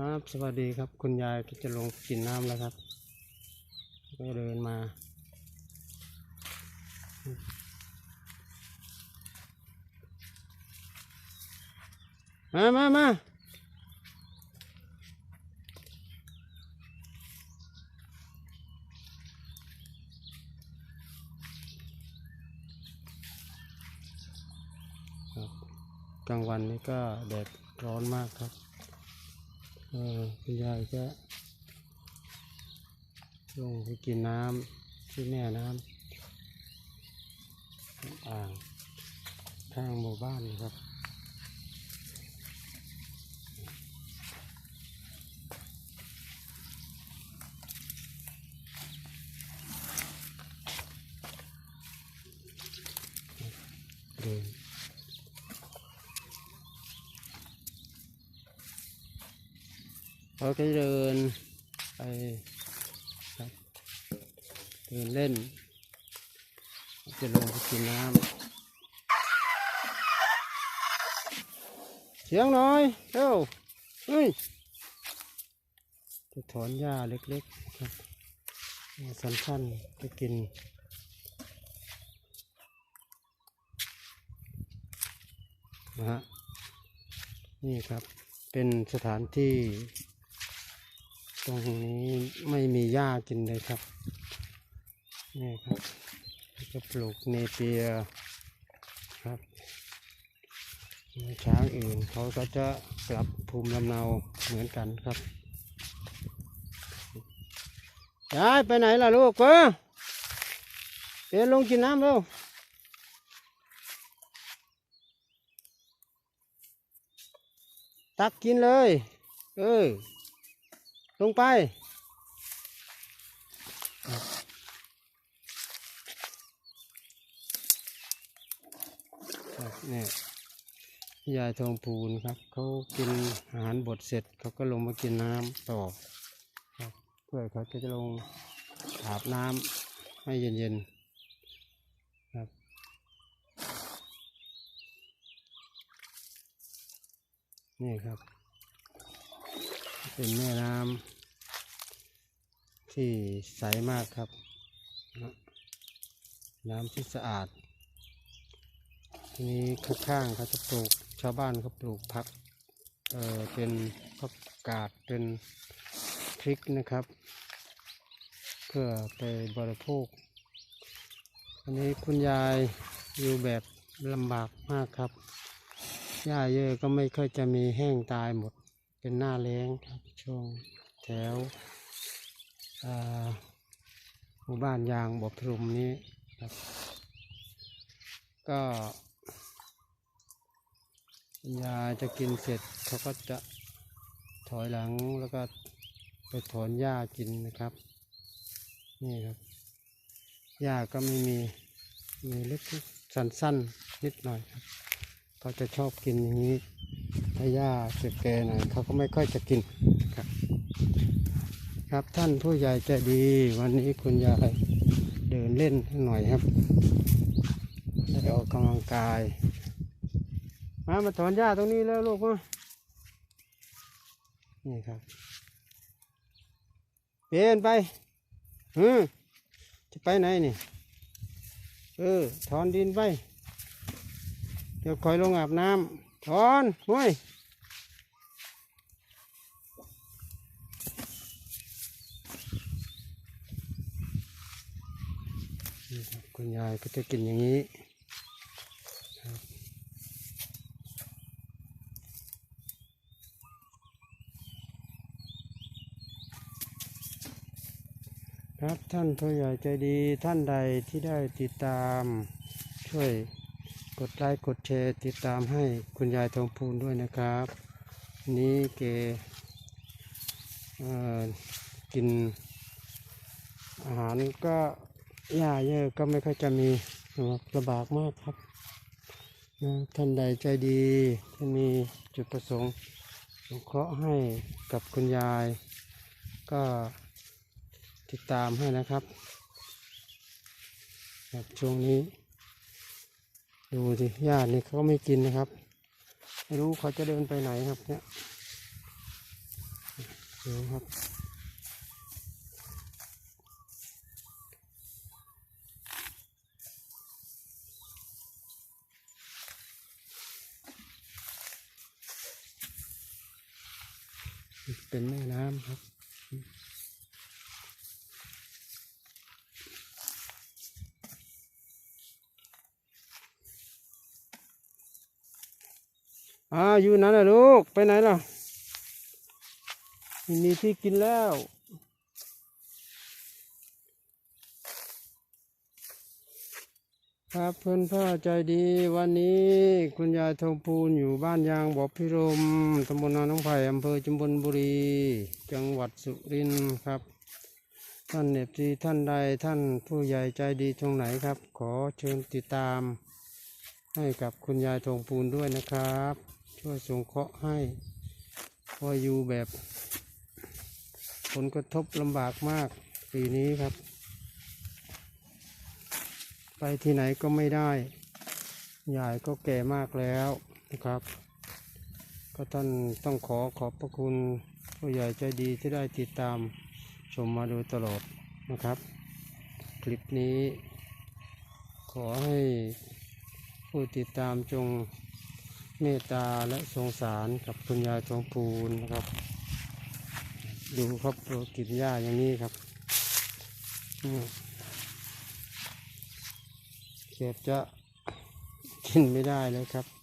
ครับ สวัสดีครับ คุณยายจะลงกินน้ำแล้วครับ ก็เดินมา มามามาครับกลางวันนี้ก็แดดร้อนมากครับ คุณยายก็ลงไปกินน้ำที่แม่น้ำอ่างข้างหมู่บ้านนะครับเดิน เขาก็เดินไปครับเดินเล่น จะลงไปกินน้ำเสียงหน่อยเร็วเฮ้ยจะถอนหญ้าเล็กๆครับสั้นๆไปกินนะฮะนี่ครับเป็นสถานที่ ตรงนี้ไม่มีหญ้ากินเลยครับ นี่ครับ จะปลูกเนเปียครับช้างอื่นเขาก็จะกลับภูมิลำเนาเหมือนกันครับยายไปไหนล่ะลูกเออเดินลงกินน้ำเร็วตักกินเลย เออ ลงไปเนี่ยยายทองพูนครับ เขากินอาหารบดเสร็จ เขาก็ลงมากินน้ำต่อครับเพื่อเขาจะลงอาบน้ำให้เย็นๆครับนี่ครับ เป็นแม่น้ำที่ใสมากครับ น้ำที่สะอาด ทีนี้ข้างๆเขาจะปลูกชาวบ้านเขาปลูกผักเออเป็นผักกาดเป็นพริกนะครับ เพื่อไปบริโภค อันนี้คุณยายอยู่แบบลำบากมากครับหญ้าเยอะก็ไม่ค่อยจะมีแห้งตายหมด เป็นหน้าแล้งครับช่วงแถวหมู่บ้านยางบ่อพรุมนี้ครับก็ยาจะกินเสร็จเขาก็จะถอยหลังแล้วก็ไปถอนหญ้ากินนะครับ นี่ครับหญ้าก็ไม่มีมีเล็กสั้นๆนิดหน่อยครับเขาจะชอบกินอย่างนี้ ถ้าหญ้าเสแก่หน่อยเขาก็ไม่ค่อยจะกินครับ ครับท่านผู้ใหญ่ใจดี วันนี้คุณยายเดินเล่นหน่อยครับได้ออกกำลังกาย มามาถอนหญ้าตรงนี้แล้วลูกมานี่ครับเปลี่ยนไปอืมจะไปไหนนี่เออถอนดินไปเดี๋ยวคอยลงอาบน้ำ ถอนห้วยนี่ครับคุณยายก็จะกินอย่างนี้ครับครับท่านผู้ใหญ่ใจดีท่านใดที่ได้ติดตามช่วย กดไลค์กดแชร์ติดตามให้คุณยายทองพูนด้วยนะครับ นี้เกกินอาหารก็หญ้าเยอะก็ไม่ค่อยจะมีนะบลำบากมากครับนะท่านใดใจดีที่มีจุดประสงค์สงเคราะห์ให้กับคุณยาย ก็ติดตามให้นะครับครับช่วงนี้ ดูสิญาตินี่เขาก็ไม่กินนะครับ ไม่รู้เขาจะเดินไปไหนครับเนี่ยดูครับเป็นแม่น้ำครับ อ่าอยู่นั่นน่ะลูก ไปไหนล่ะม,มีที่กินแล้วครับเพื่อนพ่อใจดีวันนี้คุณยายทองพูนอยู่บ้านยางบ่อพิรมตำบลนาหนองไผ่อำเภอจุมพลบุรี จังหวัดสุรินทร์ครับ ท่านเนบซีท่านใดท่านผู้ใหญ่ใจดีตรงไหนครับ ขอเชิญติดตาม ให้กับคุณยายทองพูนด้วยนะครับ ช่วยส่งเคราะห์ให้พออยู่แบบผลกระทบลำบากมากปีนี้ครับ ไปที่ไหนก็ไม่ได้ยายก็แก่มากแล้วนะครับ ก็ท่านต้องขอขอบพระคุณผู้ใหญ่ใจดีที่ได้ติดตามชมมาโดยตลอดนะครับ คลิปนี้ ขอให้ผู้ติดตามจง เมตตาและสงสารกับคุณยายทองปูนนะครับ ดูครับกินหญ้าอย่างนี้ครับเกือบจะกินไม่ได้เลยครับ